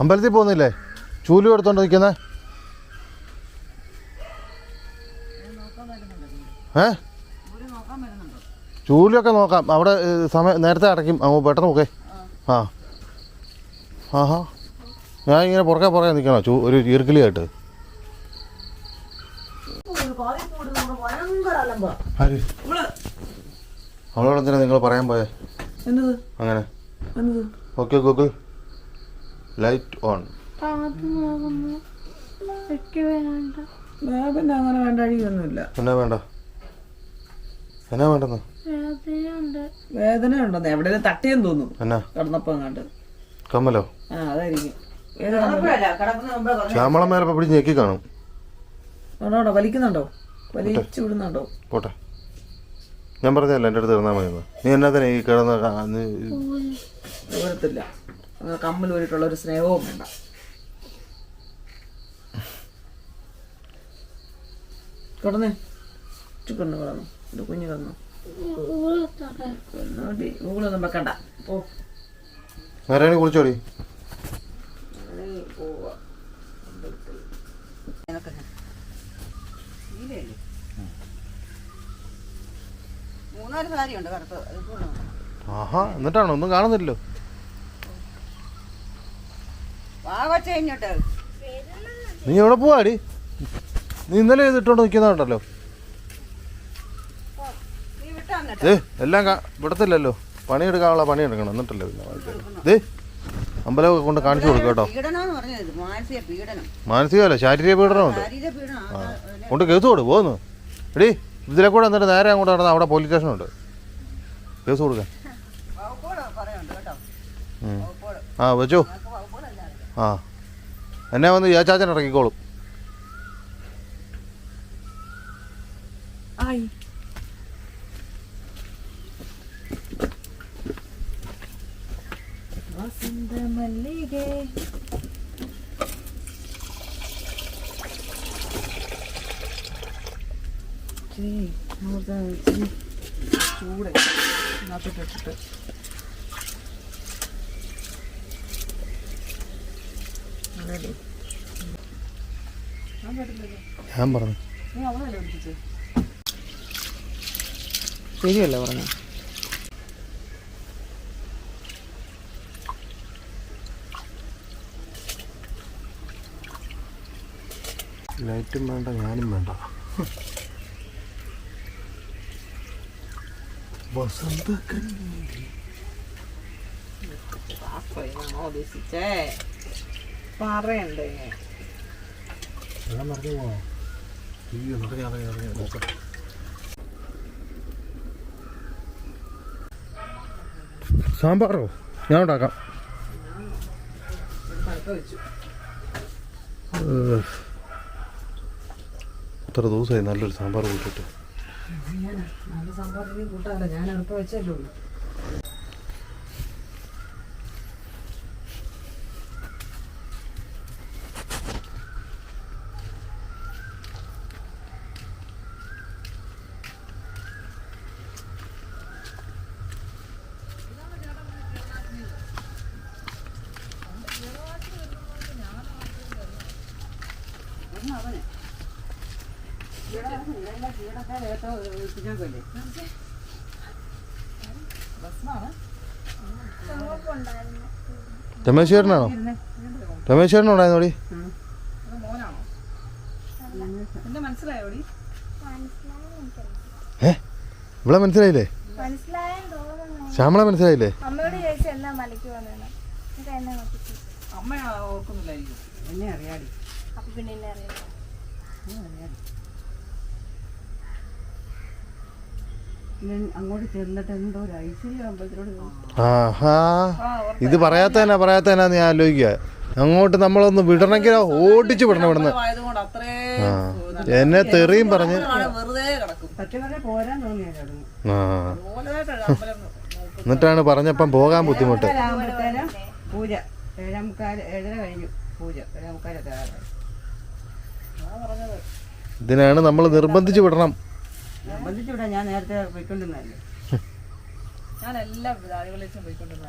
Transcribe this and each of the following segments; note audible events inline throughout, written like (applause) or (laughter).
അമ്പലത്തിൽ പോകുന്നില്ലേ? ചൂലും എടുത്തോണ്ട് നിൽക്കുന്നേ? ഏ? ചൂലൊക്കെ നോക്കാം. അവിടെ സമയം നേരത്തെ അടയ്ക്കും. അങ്ങ് പെട്ടെന്ന് നോക്കേ. ആ. ആഹാ. ഞാൻ ഇങ്ങനെ പുറകെ പുറകെ നിൽക്കണോ? ചൂ ഒരു ഈർക്കിളിയായിട്ട്. ആര്? അവളോട് എന്തിനാ നിങ്ങൾ പറയാൻ പോയേ? അങ്ങനെ. Okay Google. ലൈറ്റ് ഓൺ പിന്നെ അങ്ങനെ വേണ്ട അഴിയൊന്നുമില്ല എന്നാ വേണ്ട? എന്നാ വേണ്ടെന്ന്? വേദനയുണ്ട്. വേദന ഉണ്ടെന്ന് എവിടെയും തട്ടിയെന്ന് തോന്നുന്നു. എന്നാ? കിടന്നപ്പോ കമ്മലോ? ആ അതായിരിക്കും. വേദന ശ്യാമളം മേലെ പിടിച്ച് ഞെക്കി കാണും. വലിക്കുന്നുണ്ടോ? വലിച്ചു വിടുന്നുണ്ടോ? പോട്ടെ. ഞാൻ പറഞ്ഞല്ലോ എന്റെ അടുത്ത് മതി. നീ എന്നാ ഈ കിടന്ന് കമ്മൽ ഊരിട്ടുള്ള ഒരു സ്നേഹവും വേണ്ട. കിടന്നേ ചുക്കണ്ണു കിടന്നു ഇത് കുഞ്ഞ് കിടന്നു ഊളൊന്നും വെക്കണ്ട. ഓ നാരായണി കുളിച്ചോടി. മൂന്നാൽ സാരിയുണ്ട് കറുത്തത്. ആഹാ എന്നിട്ടാണോ? ഒന്നും കാണുന്നില്ലല്ലോ. നീ എവിടെ പോവാടി? നീ ഇന്നലെ ചെയ്തിട്ടോണ്ട് നിൽക്കുന്നുണ്ടല്ലോ ഏ എല്ലാം വിടത്തില്ലല്ലോ. പണിയെടുക്കാനുള്ള പണിയെടുക്കണം എന്നിട്ടല്ലേ പിന്നെ ഏ അമ്പലമൊക്കെ കൊണ്ട് കാണിച്ചു കൊടുക്കും കേട്ടോ. മാനസികമല്ല ശാരീരിക പീഡനമുണ്ട്. ആ, കൊണ്ട് കേസ് കൊടു പോന്നു. എടി ഇതിലെ കൂടെ എന്നിട്ട് നേരെ അങ്ങോട്ട് നടന്ന അവിടെ പോലീസ് സ്റ്റേഷനുണ്ട് കേസ് കൊടുക്കാൻ ആ വെച്ചോ. ആ. എന്നെ വന്ന് ചാച്ചൻ വസന്ത മല്ലികേ ചൂട് ഇതിനകത്തോട്ട് ഞാൻ പറഞ്ഞു. ശരിയല്ലേ പറഞ്ഞു? ലൈറ്റും വേണ്ട ഞാനും വേണ്ട. വസന്ത ഉദ്ദേശിച്ചേ? പറയണ്ടേ? വെള്ളം നിറഞ്ഞു പോവാ? അയ്യോ നിറഞ്ഞ നിറഞ്ഞ നിറഞ്ഞ നോക്കാം സാമ്പാറോ? ഞാൻ ഉണ്ടാക്കാം. എത്ര ദിവസമായി നല്ലൊരു സാമ്പാർ കൂട്ടിട്ട് നല്ല സംഭവത്തിന് കൂട്ടാറില്ല. ഞാൻ എളുപ്പ വെച്ചല്ലേ ഉള്ളൂ രമേശ് ഉണ്ടായിരുന്നോടി ഏ? ഇവിടെ മനസ്സിലായില്ലേ? ശ്യാമള മനസ്സിലായില്ലേ? അമ്മ ഓർക്കുന്നില്ലായിരിക്കും. എന്നെ അറിയാടി. അപ്പൊ പിന്നെ എന്നെ അറിയാം. അങ്ങോട്ട് ചെന്നിട്ട് എന്തോ ഒരു ഐശ്വര്യ അമ്പലത്തിനോട് ആഹാ. ഇത് പറയാത്തേനാ പറയാത്തേനാ ഞാൻ ആലോചിക്കുക. അങ്ങോട്ട് നമ്മളൊന്ന് വിടണമെങ്കിൽ ഓടിച്ചു വിടണം ഇവിടുന്ന്. ആ. എന്നെ തെറിയും പറഞ്ഞ്. ആ. എന്നിട്ടാണ് പറഞ്ഞപ്പം പോകാൻ ബുദ്ധിമുട്ട്. പൂജ. ഏഴാമുക്കാൽ ഏഴര കഴിഞ്ഞു പൂജ. ഏഴാമുക്കാലൊക്കെ. ഇതിനാണ് നമ്മൾ നിർബന്ധിച്ചു വിടണം. ഞാൻ നേരത്തെ പോയിക്കൊണ്ടിരുന്നല്ലേ ഞാൻ എല്ലാ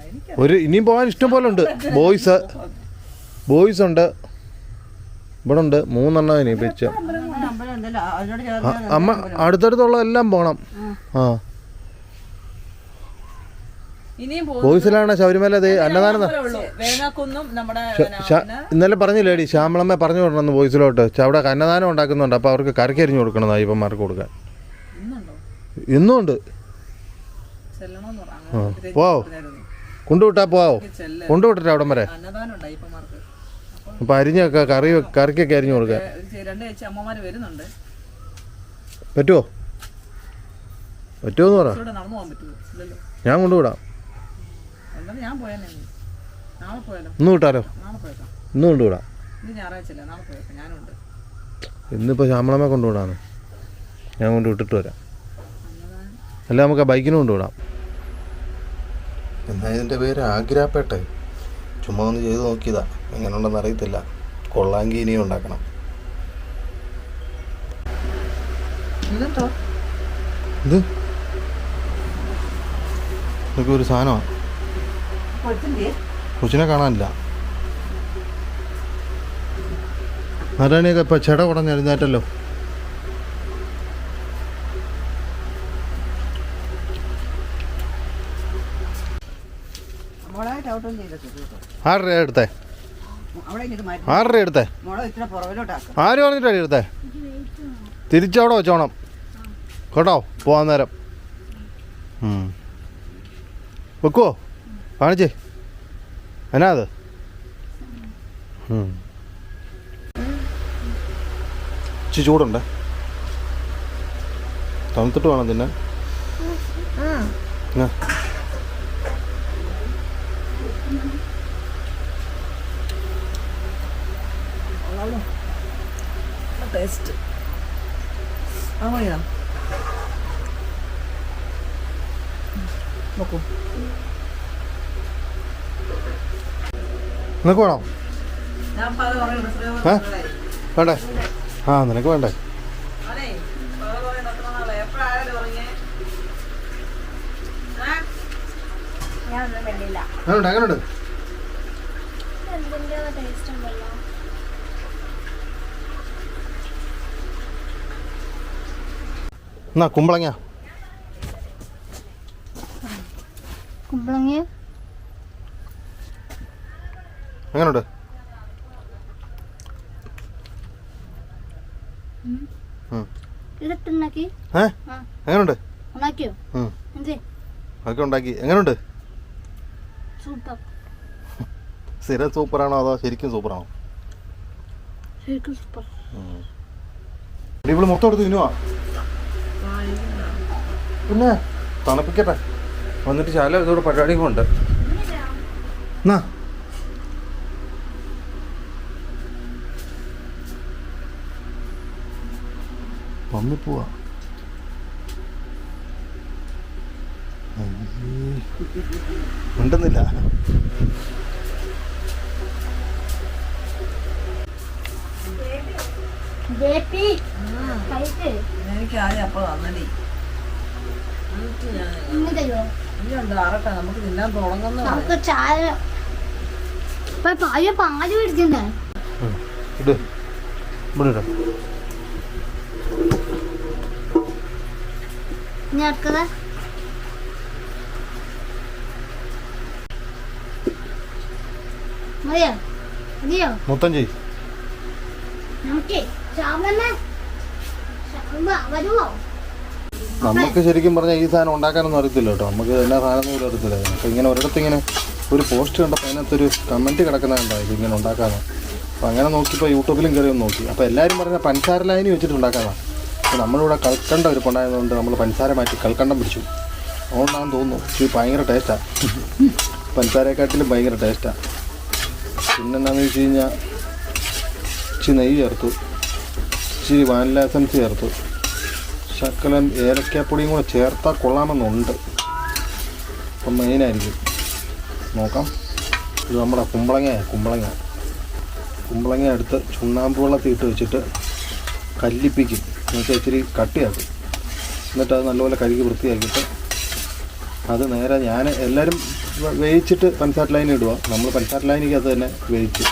എനിക്ക് ഒരു ഇനിയും പോകാൻ ഇഷ്ടം പോലെ ഉണ്ട്. (laughs) ബോയ്സ് ബോയ്സ് ഉണ്ട്. ഇവിടെ ഉണ്ട്. മൂന്നെണ്ണം ഇനി വെച്ച. അമ്പലം ഉണ്ടല്ലോ. അതിനോട് ചേർന്ന് അമ്മ അടുത്തടുത്തുള്ള എല്ലാം പോകണം ആ. ഇനിയും ബോയ്സിലാണ് ശബരിമല ദേ അന്നദാനം ന- ഉള്ളൂ. വേങ്ങാക്കുന്നും നമ്മുടെ ശ- ഇന്നലെ പറഞ്ഞില്ലേടി ശ്യാമളമ്മ പറഞ്ഞു വിടണമെന്ന് ബോയ്സിലോട്ട്. ച- അവിടെ അന്നദാനം ഉണ്ടാക്കുന്നുണ്ട്. അപ്പോൾ അവർക്ക് കരക്കരിഞ്ഞു കൊടുക്കണം അയ്യപ്പന്മാർക്ക് കൊടുക്കാൻ. ഇന്നും ഉണ്ട് ചെല്ലണമെന്ന് ആ പറഞ്ഞു പോവോ കൊണ്ടുവിട്ടാ പോവോ കൊണ്ടുവിട്ടിട്ട് അവിടം വരെ? അപ്പൊ അരിഞ്ഞൊക്കെ കറി കറിക്കൊക്കെ അരിഞ്ഞു കൊടുക്കാൻ പറ്റുമോ പറ്റുമോ എന്ന് പറ. ഞാൻ കൊണ്ടുവിടാം. ഇന്ന്. വിട്ടാലോ? ഇന്ന് കൊണ്ടുവിടാം. ഇന്നിപ്പോ ഇന്നിപ്പോൾ ശ്യാമളമ്മ കൊണ്ടുവിടാണ് ഞാൻ കൊണ്ട് വിട്ടിട്ട് വരാം. അല്ല നമുക്ക് ആ ബൈക്കിനും കൊണ്ടുവിടാം. എന്നാ ഇതിന്റെ പേര് ആഗ്രഹപ്പെട്ടെ ചുമ്മാ ഒന്ന് ചെയ്ത് നോക്കിയതാ. എങ്ങനെയുണ്ടെന്ന് അറിയത്തില്ല. കൊള്ളാങ്കി ഇനിയും ഉണ്ടാക്കണം. ഇത്? ഇതൊക്കെ ഒരു സാധനമാണ് കൊച്ചിനെ കാണാനില്ല. നാരായണിയൊക്കെ ഇപ്പം ചെട കുടഞ്ഞ് ആറ് രൂപ എടുത്തേ. ആറ് രൂപ ആര് പറഞ്ഞിട്ടാണ് എടുത്തേ? തിരിച്ചവിടെ വെച്ചോണം. കേട്ടോ പോവാൻ നേരം. ഉം. വെക്കുവോ? കാണിച്ചേ. എന്നാ അത്? ഉം. ചൂടുണ്ട്. തണുത്തിട്ട് വേണം തിന്നാൻ എന്നാ? ടേസ്റ്റ് ആ വേണ്ടേ നോക്കൂ. നിനക്ക് വേണോ? ഏ? വേണ്ടേ? ആ നിനക്ക് വേണ്ടേ? അതെ പല പറയുന്നു എത്ര നാളായി എപ്പോഴായാലും ഉറങ്ങിയേ ഏ? ഞാൻ ഒന്നും വെള്ളില്ല എങ്ങനെയുണ്ട് എങ്ങനെയുണ്ട് എന്തിന്റെ ടേസ്റ്റ് ഉണ്ടല്ലോ എന്നാ കുമ്പളങ്ങ. കുമ്പളങ്ങ? എങ്ങനെയുണ്ട് എങ്ങനെയുണ്ട് അതൊക്കെ ഉണ്ടാക്കി. എങ്ങനെയുണ്ട് സൂപ്പർ. സ്ഥിരം സൂപ്പറാണോ അതോ ശരിക്കും സൂപ്പറാണോ? ശരിക്കും സൂപ്പർ. ഇവിടെ ഇവൾ മൊത്തം എടുത്ത് തിന്നുവാ. പിന്നെ തണുപ്പിക്കട്ടെ. വന്നിട്ട് ശാല ഇതോടെ പരിപാടിയും ഉണ്ട്. എന്നാ? പമ്മിപ്പോവാ ഉണ്ടെന്നില്ല. ജേപ്പി കഴിക്ക്. എനിക്ക് ആദ്യം അപ്പോൾ തന്നടി ഞാൻ ഇനിയുണ്ട് ആറട്ടെ നമുക്ക് തിന്നാൻ തുടങ്ങുന്ന നമുക്ക് ചായ പായ പാൽ ഇടാം. ഇനി അടുത്തത്. മതിയോ? മതിയോ? മൊത്തം ചെയ് നമുക്ക് വരുമോ നമുക്ക് ശരിക്കും പറഞ്ഞാൽ ഈ സാധനം ഉണ്ടാക്കാനൊന്നും അറിയത്തില്ല കേട്ടോ. നമുക്ക് എല്ലാ സാധനം പോലും അറിയത്തില്ല. അപ്പോൾ ഇങ്ങനെ ഒരിടത്ത് ഇങ്ങനെ ഒരു പോസ്റ്റ് കണ്ടപ്പോൾ അതിനകത്തൊരു കമന്റ് കിടക്കുന്നുണ്ടായി ഇത് ഇങ്ങനെ ഉണ്ടാക്കാനോ അപ്പോൾ അങ്ങനെ നോക്കിയപ്പോൾ യൂട്യൂബിലും കയറി ഒന്ന് നോക്കി. അപ്പോൾ എല്ലാവരും പറഞ്ഞ പഞ്ചസാര ലൈനി വെച്ചിട്ട് ഉണ്ടാക്കാനാണ് അപ്പോൾ നമ്മളിവിടെ കൽക്കണ്ടം പൊണ്ടായതുകൊണ്ട് നമ്മൾ പഞ്ചസാര മാറ്റി കൽക്കണ്ടം പിടിച്ചു. അതുകൊണ്ടാണെന്ന് തോന്നുന്നു. ഇത് ഭയങ്കര ടേസ്റ്റാണ് പഞ്ചാരക്കാട്ടിലും ഭയങ്കര ടേസ്റ്റാണ് പിന്നെന്താണെന്ന് വെച്ച് കഴിഞ്ഞാൽ ഇച്ചിരി നെയ്യ് ചേർത്തു. ഇച്ചിരി വാനില എസൻസ് ചേർത്തു. ശക്കലം ഏലക്കാപ്പൊടിയും കൂടെ ചേർത്താൽ കൊള്ളാമെന്നുണ്ട്. അപ്പം മെയിനായിരിക്കും. നോക്കാം. ഇത് നമ്മുടെ കുമ്പളങ്ങ കുമ്പളങ്ങ. കുമ്പളങ്ങ എടുത്ത് ചുണ്ണാമ്പ് വെള്ളത്തിൽ ഇട്ട് വെച്ചിട്ട് കല്ലിപ്പിക്കും. എന്നുവെച്ചാൽ ഇച്ചിരി കട്ടിയാക്കും. എന്നിട്ട് അത് നല്ലപോലെ കഴുകി വൃത്തിയാക്കിയിട്ട് അത് നേരെ ഞാൻ എല്ലാവരും വേവിച്ചിട്ട് പഞ്ചസാര ലൈൻ ഇടുക. നമ്മൾ പഞ്ചസാര ലൈനിക്ക് അത് തന്നെ വേവിച്ച്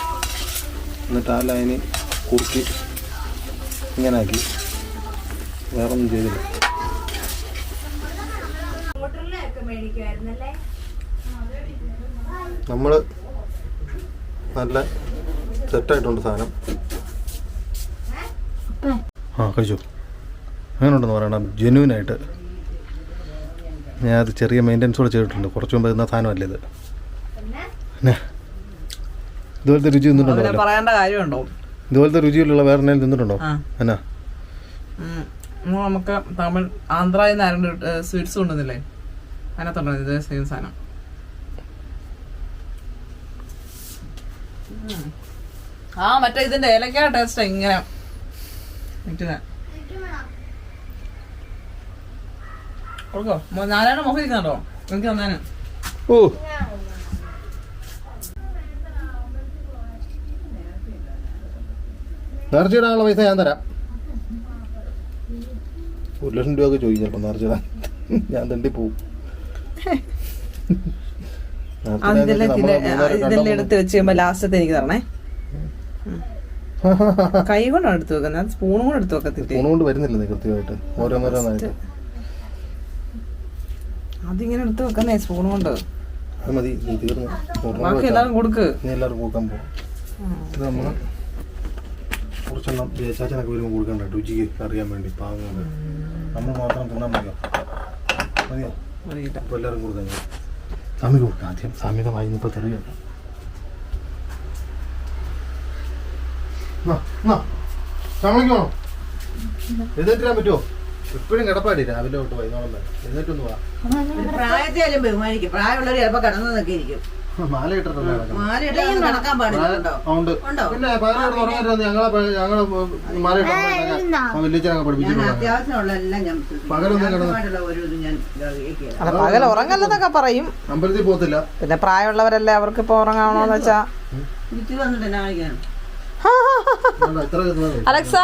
എന്നിട്ട് ആ ലൈനി കുറുക്കി ഇങ്ങനെ ആക്കി. വേറെ ഒന്നും ചെയ്തില്ല. നമ്മൾ നല്ല സെറ്റായിട്ടുണ്ട് സാധനം. ആ കഴിച്ചു. അങ്ങനെ ഉണ്ടെന്ന് പറയണം. ജെന്യൂനായിട്ട് ഞാൻ അത് ചെറിയ മെയിന്റനൻസോടെ കൂടെ ചെയ്തിട്ടുണ്ട്. കുറച്ച് മുമ്പ് സാധനം സാധനമല്ലേ ഇത്? ഇതുപോലത്തെ രുചി തിന്നിട്ടുണ്ടോ ഇതുപോലത്തെ രുചിയിലുള്ള വേറെ എന്തെങ്കിലും തിന്നിട്ടുണ്ടോ? എന്നാ? നമുക്ക് തമിഴ് ആന്ധ്രയിൽ നിന്ന് ആരെങ്കിലും സ്വീറ്റ്സ് കൊണ്ടുവന്നില്ലേ? അതിനകത്തുണ്ടോ ഇതേ സെയിം സാധനം. ആ മറ്റേ ഇതിന്റെ ഏലക്ക ടേസ്റ്റ് ഇങ്ങനെ. മറ്റേ കൊടുക്കോ? നാരായണ മുഖം ഇരിക്കുന്നുണ്ടോ എനിക്ക് തന്നേന്. ഓ. പൈസ ഞാൻ തരാം. ഒരു ലക്ഷം രൂപയൊക്കെ ചോദിക്കും ചിലപ്പോൾ നേർച്ചയിടാൻ ഞാൻ തണ്ടി പോവും. അത് ഇതെല്ലാം ഇതിലെ- ഇതെല്ലാം എടുത്ത് വെച്ച് കഴിയുമ്പോ ലാസ്റ്റത്തെ എനിക്ക് തരണേ. (laughs) കൈ കൊണ്ടാണ് എടുത്ത് വെക്കുന്നത്. സ്പൂണും കൂടെ എടുത്ത് വെക്കത്തില്ലേ? ഫോൺ കൊണ്ട് വരുന്നില്ല നീ കൃത്യമായിട്ട്. ഓരോന്നോരോന്നായിട്ട്. അതിങ്ങനെ എടുത്ത് വെക്കുന്നേ സ്പൂൺ കൊണ്ട്. അത് മതി. നീ തീർന്നു. ഒരെണ്ണം ബാക്കി വെച്ചാ എല്ലാവരും കൊടുക്ക്. നീ എല്ലാവരും കൊടുക്കാൻ പോകും ഇത് നമ്മൾ കുറച്ചെണ്ണം ജയച്ചാച്ചനൊക്കെ വരുമ്പോൾ കൊടുക്കണ്ട രുചിക്ക് അറിയാൻ വേണ്ടി പാവങ്ങൾ നമ്മൾ മാത്രം തിന്നാൻ മതിയോ? മതിയോ? മതിയില്ല. അപ്പോൾ എല്ലാവരും കൊടുക്കാൻ സ്വാമി കൊടുക്കാം. ആദ്യം സ്വാമിയുടെ വായി ഇപ്പോൾ തെറിയണ്ട സ്വാമിക്ക് വേണോ എഴുന്നേറ്റിരാൻ പറ്റുമോ? എപ്പോഴും കിടപ്പാടി. രാവിലെ തൊട്ട് വൈകുന്നേരം വരെ. എഴുന്നേറ്റൊന്ന് വാ. പ്രായത്തെയാലും ബഹുമാനിക്കും. പ്രായമുള്ളവർ ചിലപ്പോൾ കടന്നു നിൽക്കിയിരിക്കും (laughs) മാല നടക്കാൻ ഉണ്ട്? പിന്നെ ഞങ്ങളെ പ- ഞങ്ങളെ മാല ഇട്ടാൽ വലിയച്ഛനൊക്കെ ഞാൻ പഠിപ്പിച്ചിട്ടുണ്ട് അത്യാവശ്യമുള്ള എല്ലാം ഞാൻ പകലൊന്നും കിടന്ന് ആയിട്ടുള്ള ഒരു ഇത് ഞാൻ ഇതാക്കിയില്ല. അല്ല പകൽ ഉറങ്ങല്ലെന്നൊക്കെ പറയും. അമ്പലത്തിൽ പോകത്തില്ല. പിന്നെ പ്രായമുള്ളവരല്ലേ അവർക്ക് ഇപ്പൊ ഉറങ്ങാണോന്ന് വെച്ചാ? വീട്ടിൽ വന്നിട്ട് എന്നാ കാണിക്കാനും വേണ്ട, ഇത്ര ഇരുന്നത് മതി. Alexa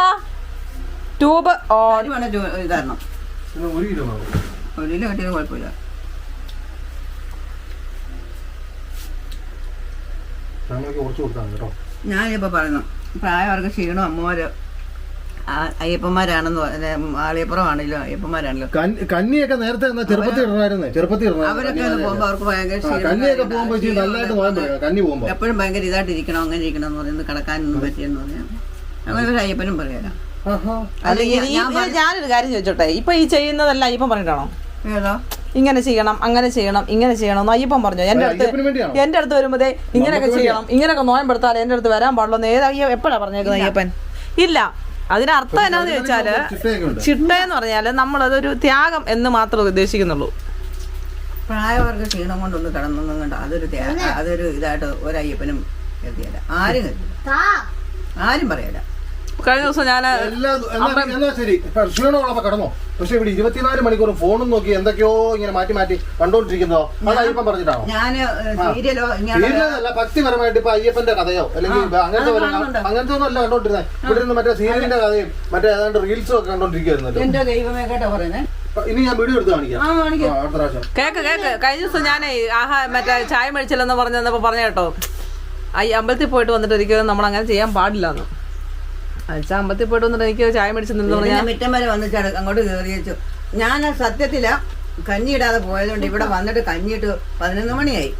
tube on. ഒരു വേണേ ജോ- ഇതാരണം പിന്നെ ഒരു കിലോ മതി. ഒരു കിലോ കിട്ടിയത് കുഴപ്പമില്ല. ഞാനിപ്പോൾ പറയുന്നു പ്രായവർക്ക് ക്ഷീണം അമ്മമാര്? അയ്യപ്പന്മാരാണെന്ന് പറഞ്ഞ ആളിയപ്പുറമാണല്ലോ അയ്യപ്പന്മാരാണല്ലോ. കന്നി- കന്നിയൊക്കെ നേരത്തെ എന്നാ ചെറുപ്പത്തിൽ ഇടണമായിരുന്നേ? ചെറുപ്പത്തിൽ അവരൊക്കെ പോകുമ്പോൾ അവർക്ക് ഭയങ്കര കന്നിയൊക്കെ നല്ലതായിട്ട് കന്നി എപ്പോഴും ഭയങ്കര ഇതായിട്ട് ഇരിക്കണം അങ്ങനെ ഇരിക്കണം എന്ന് പറയുന്നത് കിടക്കാനൊന്നും പറ്റിയെന്ന് പറയാം. അങ്ങനെ ഒരു അയ്യപ്പനും പറയാം. അല്ലെങ്കിൽ ഞാനൊരു കാര്യം ചോദിച്ചോട്ടെ? ഇപ്പൊ ഈ ചെയ്യുന്നതല്ല അയ്യപ്പൻ പറഞ്ഞിട്ടാണോ? ഏതോ? ഇങ്ങനെ ചെയ്യണം അങ്ങനെ ചെയ്യണം ഇങ്ങനെ ചെയ്യണം എന്ന് അയ്യപ്പൻ പറഞ്ഞു. എന്റെ അടുത്ത് എന്റെ അടുത്ത് വരുമ്പോഴേ ഇങ്ങനെയൊക്കെ ചെയ്യണം ഇങ്ങനെയൊക്കെ നോയമ്പെടുത്താൽ എന്റെ അടുത്ത് വരാൻ പാടുള്ളൂ എന്ന് ഏത് അയ്യ എപ്പോഴാ പറഞ്ഞേക്കുന്നത് അയ്യപ്പൻ? ഇല്ല. അതിനർത്ഥം എന്നാന്ന് ചോദിച്ചാൽ ചിട്ട എന്ന് പറഞ്ഞാൽ നമ്മളതൊരു ത്യാഗം എന്ന് മാത്രമേ ഉദ്ദേശിക്കുന്നുള്ളൂ. പ്രായവർക്ക് ക്ഷീണം കൊണ്ടൊന്ന് കിടന്നൊന്നും കണ്ട? അതൊരു അതൊരു ഇതായിട്ട് ഒരു അയ്യപ്പനും എത്തിയല്ല ആരും കരുതില്ല. ആരും പറയല കഴിഞ്ഞ ദിവസം ഞാൻ ശരി ക്ഷീണമുള്ളപ്പോ കടന്നോ. പക്ഷെ ഇവിടെ ഇരുപത്തിനാല് മണിക്കൂർ ഫോണും നോക്കി എന്തൊക്കെയോ ഇങ്ങനെ മാറ്റി മാറ്റി കണ്ടോണ്ടിരിക്കുന്നതോ? അത് അയ്യപ്പൻ പറഞ്ഞിട്ടാണോ? സീരിയലല്ല ഭക്തിപരമായിട്ട് ഇപ്പൊ അയ്യപ്പന്റെ കഥയോ അല്ലെങ്കിൽ അങ്ങനത്തെ അങ്ങനത്തെ ഒന്നും അല്ല കണ്ടോണ്ടിരുന്നത് ഇവിടെ നിന്ന് മറ്റേ സീരിയലിന്റെ കഥയും മറ്റേ ഏതാണ്ട് റീൽസും ഒക്കെ കണ്ടോണ്ടിരിക്കുവായിരുന്നല്ലോ. ഇനി ഞാൻ വീഡിയോ എടുത്ത് കാണിക്കാം. Cake cake. കഴിഞ്ഞ ദിവസം ഞാൻ ആഹാ മറ്റേ ചായ മേടിച്ചില്ലെന്ന് പറഞ്ഞപ്പോ പറഞ്ഞ കേട്ടോ ഈ അമ്പലത്തിൽ പോയിട്ട് വന്നിട്ട് ഒരിക്കലും നമ്മൾ അങ്ങനെ ചെയ്യാൻ പാടില്ല എന്ന്. പോയിട്ട് വന്നിട്ട് എനിക്ക് ചായ മേടിച്ചു ഞാൻ മിറ്റം വരെ വന്നിട്ട് അങ്ങോട്ട് കയറി വെച്ചു. ഞാൻ സത്യത്തില കഞ്ഞി ഇടാതെ പോയതുകൊണ്ട് ഇവിടെ വന്നിട്ട് കഞ്ഞിട്ട് പതിനൊന്ന് മണിയായി.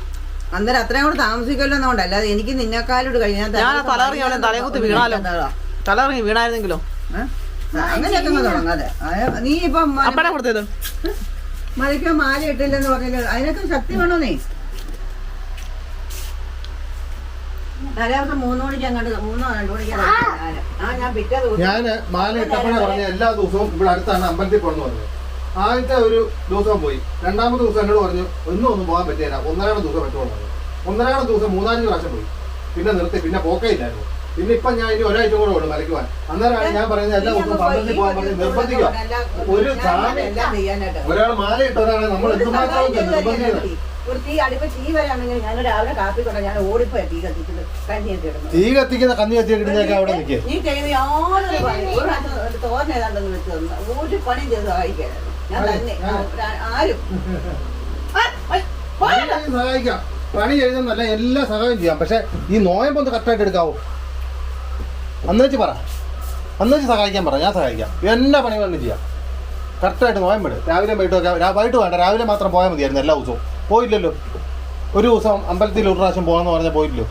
അന്നേരം അത്രയും കൂടെ താമസിക്കുമല്ലോ എന്നുകൊണ്ട് അല്ലാതെ എനിക്ക് നിന്നെക്കാലോട് കഴിഞ്ഞാൽ തലകുത്തി വീണാലോ? വീണായിരുന്നെങ്കിലോ? അങ്ങനെയൊക്കെ തുടങ്ങാതെ. നീ ഇപ്പം മലയ്ക്കോ മാല ഇട്ടില്ലെന്ന് പറഞ്ഞില്ല? അതിനൊക്കെ ശക്തി വേണോ നീ? തലേദിവസം മൂന്ന് മണിക്ക് അങ്ങോട്ട് മൂന്നോ രണ്ടു മണിക്കാണ് ആ ഞാൻ പിറ്റേ ദിവസം ഞാൻ മാല ഇട്ടപ്പോഴെ പറഞ്ഞ എല്ലാ ദിവസവും ഇവിടെ അടുത്താണ് അമ്പലത്തിൽ പോകണമെന്ന് പറഞ്ഞു. ആദ്യത്തെ ഒരു ദിവസം പോയി. രണ്ടാമത്തെ ദിവസം എന്നോട് പറഞ്ഞു ഒന്നും ഒന്നും പോകാൻ പറ്റിയില്ല ഒന്നരാടെ ദിവസം പറ്റുള്ളൂ. ഒന്നരാടെ ദിവസം മൂന്നാലഞ്ച് പ്രാവശ്യം പോയി. പിന്നെ നിർത്തി. പിന്നെ പോക്കേ ഇല്ലായിരുന്നു പിന്നെ ഇപ്പൊ ഞാൻ ഇനി ഒരാഴ്ച കൂടെ ഉള്ളു മലയ്ക്കുവാൻ അന്നേരമാണ് ഞാൻ പറയുന്നത് എല്ലാ ദിവസവും പന്ത്രണ്ടിൽ പോകാൻ പറഞ്ഞു നിർബന്ധിക്കുക. ഒരു ഒരാൾ മാല ഇട്ടതാണ്. നമ്മൾ എന്തുമാത്രം നിർബന്ധിക്കുന്നത്? ഒരു തീ അടുപ്പ് തീ വരാണെങ്കിൽ ഞാൻ രാവിലെ കാപ്പി കൊണ്ട് ഞാൻ ഓടിപ്പോയി തീ കത്തിച്ചത് കഞ്ഞിയൊക്കെ ഇടുന്നു. തീ കത്തിക്കുന്ന കന്നി കത്തിയിടുന്നൊക്കെ അവിടെ നിൽക്കുക നീ ചെയ്യുന്ന യാതൊരു പണി ഒരു പ്രാവശ്യം തോരൻ ഏതാണ്ടെന്ന് വെച്ച് തന്നു. ഒരു പണിയും ചെയ്ത് സഹായിക്കാനായിരുന്നു ഞാൻ തന്നെ ആ- ആരും. സഹായിക്കാം. പണി ചെയ്യുന്നല്ല എല്ലാ സഹായം ചെയ്യാം. പക്ഷെ ഈ നോയമ്പ് ഒന്ന് കറക്റ്റായിട്ട് എടുക്കാവോ? അന്ന് വെച്ച് പറ. അന്ന് വെച്ച് സഹായിക്കാൻ പറ. ഞാൻ സഹായിക്കാം. എന്നാ പണി വേണം ചെയ്യാം. കറക്റ്റായിട്ട് നോയമ്പ് രാവിലെ വൈകിട്ട് വൈകിട്ട് വേണ്ട. രാവിലെ മാത്രം പോയാൽ മതിയായിരുന്നു എല്ലാ ദിവസവും. പോയില്ലല്ലോ. ഒരു ദിവസം അമ്പലത്തിൽ ഒരു പ്രാവശ്യം പോകാമെന്ന് പറഞ്ഞാൽ പോയില്ലല്ലോ.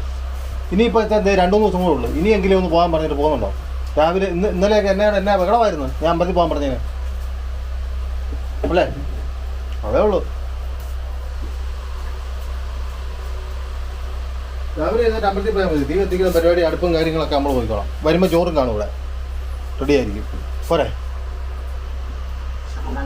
ഇനിയിപ്പോൾ രണ്ടു മൂന്ന് ദിവസം കൂടെ ഉള്ളൂ. ഇനിയെങ്കിലും ഒന്ന് പോകാൻ പറഞ്ഞിട്ട് പോകുന്നുണ്ടോ? രാവിലെ ഇന്ന് ഇന്നലെയൊക്കെ എന്നെ എന്നെ ബഹളമായിരുന്നു ഞാൻ അമ്പലത്തിൽ പോകാൻ പറഞ്ഞേനെ. അല്ലേ? അതേ ഉള്ളൂ. രാവിലെ എന്നിട്ട് അമ്പലത്തിൽ പോയാൽ മതി. തീ പരിപാടി അടുപ്പും കാര്യങ്ങളൊക്കെ നമ്മൾ പോയിക്കോളാം. വരുമ്പോൾ ചോറും കാണും ഇവിടെ. റെഡി ആയിരിക്കും. പോരെ.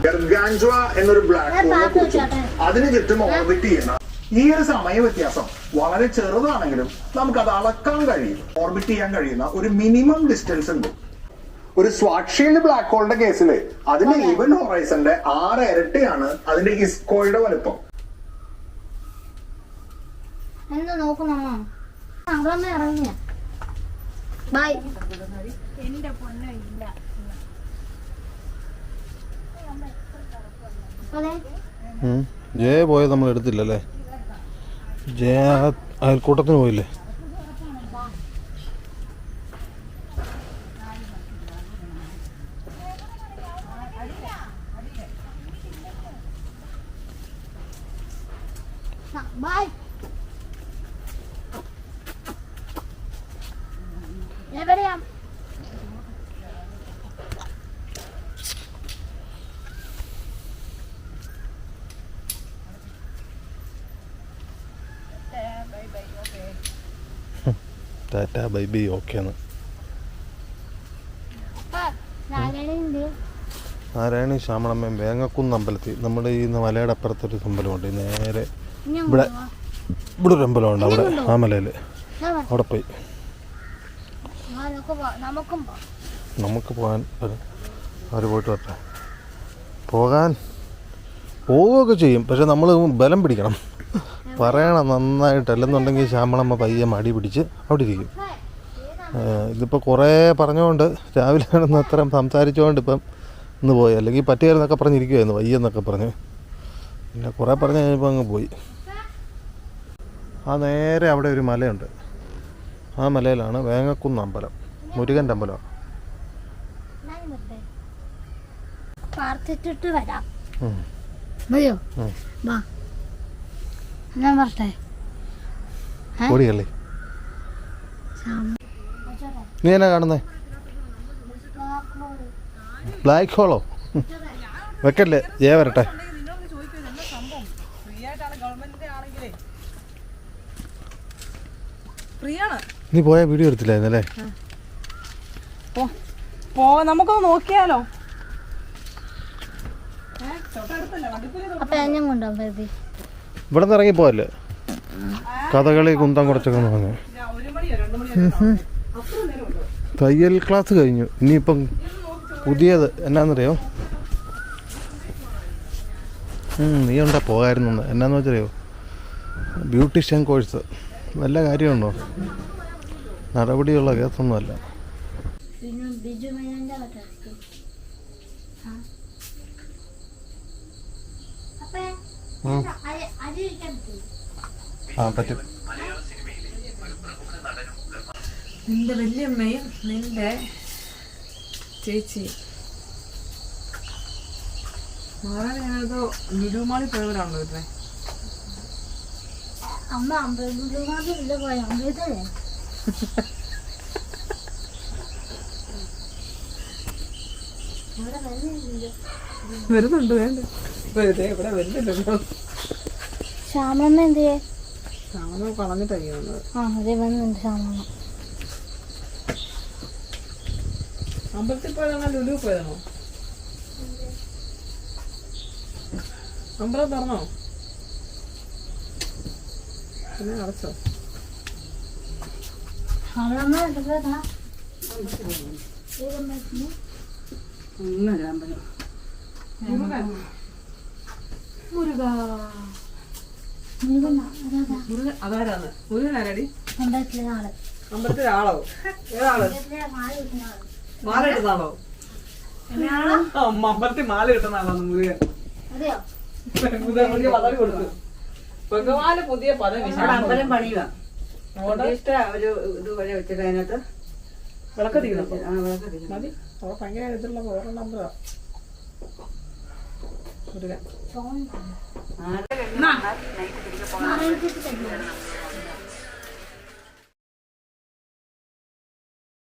ഗർഗാൻജ എന്നൊരു ബ്ലാക്ക് ഹോളിനെ കുറിച്ചും അതിന് ചുറ്റും ഓർബിറ്റ് ചെയ്യുന്ന ഈ ഒരു സമയ വ്യത്യാസം വളരെ ചെറുതാണെങ്കിലും നമുക്ക് അത് അളക്കാൻ കഴിയും. ഓർബിറ്റ് ചെയ്യാൻ കഴിയുന്ന ഒരു മിനിമം ഡിസ്റ്റൻസ് ഉണ്ട്. ഒരു സ്വാക്ഷീൽഡ് ബ്ലാക്ക് ഹോളിന്റെ കേസിൽ അതിന്റെ ഇവൻ ഹൊറൈസന്റെ ആറ് ഇരട്ടിയാണ് അതിന്റെ ഇസ്കോയുടെ വലുപ്പം. എന്താ ഇറങ്ങിയ ബൈ എന്റെ പൊന്നോ ഇല്ല അതെ ജയ പോയത് നമ്മൾ എടുത്തില്ലല്ലേ? ജയ അയൽക്കൂട്ടത്തിന് പോയില്ലേ? ബൈ എവിടെയാ ടാറ്റ ബൈ ബൈ ഓക്കെ എന്ന് നാരായണി ശ്യാമളമ്മയും വേങ്ങക്കുന്ന് അമ്പലത്തിൽ നമ്മുടെ ഈ മലയുടെ അപ്പുറത്തൊരു അമ്പലമുണ്ട്. നേരെ ഇവിടെ ഇവിടെ ഒരു അമ്പലമുണ്ട് അവിടെ ആ മലയിൽ അവിടെ പോയി. നമുക്ക് പോകാൻ അവർ പോയിട്ട് വരട്ടെ. പോകാൻ പോവുകയൊക്കെ ചെയ്യും. പക്ഷെ നമ്മൾ ബലം പിടിക്കണം. പറയണം നന്നായിട്ട് അല്ലെന്നുണ്ടെങ്കിൽ ശ്യാമളമ്മ പയ്യെ മടി പിടിച്ച് അവിടെ ഇരിക്കും. ഇതിപ്പോൾ കുറേ പറഞ്ഞുകൊണ്ട് രാവിലെ കിടന്ന് അത്രയും സംസാരിച്ചുകൊണ്ട് ഇപ്പം ഇന്ന് പോയി. അല്ലെങ്കിൽ പറ്റിയായിരുന്നൊക്കെ പറഞ്ഞിരിക്കുമായിരുന്നു വയ്യെന്നൊക്കെ പറഞ്ഞ്. പിന്നെ കുറേ പറഞ്ഞ് കഴിഞ്ഞപ്പോൾ അങ്ങ് പോയി. ആ നേരെ അവിടെ ഒരു മലയുണ്ട്. ആ മലയിലാണ് വേങ്ങക്കുന്ന് അമ്പലം മുരുകന്റെ അമ്പലം. ഞാൻ വരട്ടെ പ്രാർത്ഥിച്ചിട്ട് വരാം. ഞാൻ ഏ? ഓടിയല്ലേ? നീ എന്നാ കാണുന്നേ? ബ്ലാക്ക് ഹോളോ വെക്കല്ലേ? ജയ വരട്ടെ. നീ പോയ വീഡിയോ എടുത്തില്ലായിരുന്നല്ലേ പോ. പോ. നമുക്കൊന്ന് നോക്കിയാലോ. അപ്പൊ എന്നെ കൊണ്ടുപോകാൻ പറ്റി ഇവിടെ നിന്ന് ഇറങ്ങിപ്പോയല്ലേ കഥകളി കുന്തം കുറച്ചൊക്കെ പറഞ്ഞു. തയ്യൽ ക്ലാസ് കഴിഞ്ഞു. ഇനിയിപ്പം പുതിയത് എന്നാന്നറിയോ? നീ ഉണ്ടാ പോകായിരുന്നു എന്ന്. എന്നാന്ന് വെച്ചറിയോ? Beautician course. നല്ല കാര്യമുണ്ടോ നടപടിയുള്ള കേസൊന്നുമല്ല. ആ. പറ്റും. നിന്റെ വല്യമ്മയും നിന്റെ ചേച്ചി മാറാൻ ഞാനതോ ലുലുമാളി പോയവരാണല്ലോ ഇത്രേ അമ്മ ലുലുമാളി പോയ? അമ്പലത്തിലേ (laughs) ഇവിടെ വരുന്നില്ല വരുന്നുണ്ട്. വേണ്ട. വെറുതെ ഇവിടെ വരുന്നില്ലല്ലോ ശ്യാമമ്മ എന്ത് സാധനം കളഞ്ഞിട്ടായി വന്നത്. ആ അതെ വന്നുണ്ട് ശ്യാമമ്മ. അമ്പലത്തിൽ പോയതാണോ ലുലു പോയതാണോ? അമ്പലം തുറന്നോ? പിന്നെ അടച്ചോ? ശ്യാമമ്മ എന്താ മുരുക മുരുകൻ. അതാ മുരുകൻ അതാരാന്ന് മുരുകൻ ആരാടി? അമ്പലത്തിലെ ആൾ അമ്പലത്തിലെ ആളോ. ഏതാൾ അമ്പലത്തിലെ മാല കിട്ടുന്ന ആൾ കിട്ടുന്ന ആളോ അമ്മ അമ്പലത്തിൽ മാല കിട്ടുന്ന ആളാണ് മുരുകൻ. പുതിയ പദവി കൊടുത്തു. ഭഗവാന് പുതിയ പദവി അമ്പലം പണിയുക ഒരു ഇത് പോലെ വെച്ചിട്ട് അതിനകത്ത് വിളക്കത്തിക്കണം ആ, വിളക്ക് കത്തിക്കണം. മതി. അവിടെ ഭയങ്കര ഇതുള്ള വേറെ നമ്പറാ ഫോൺ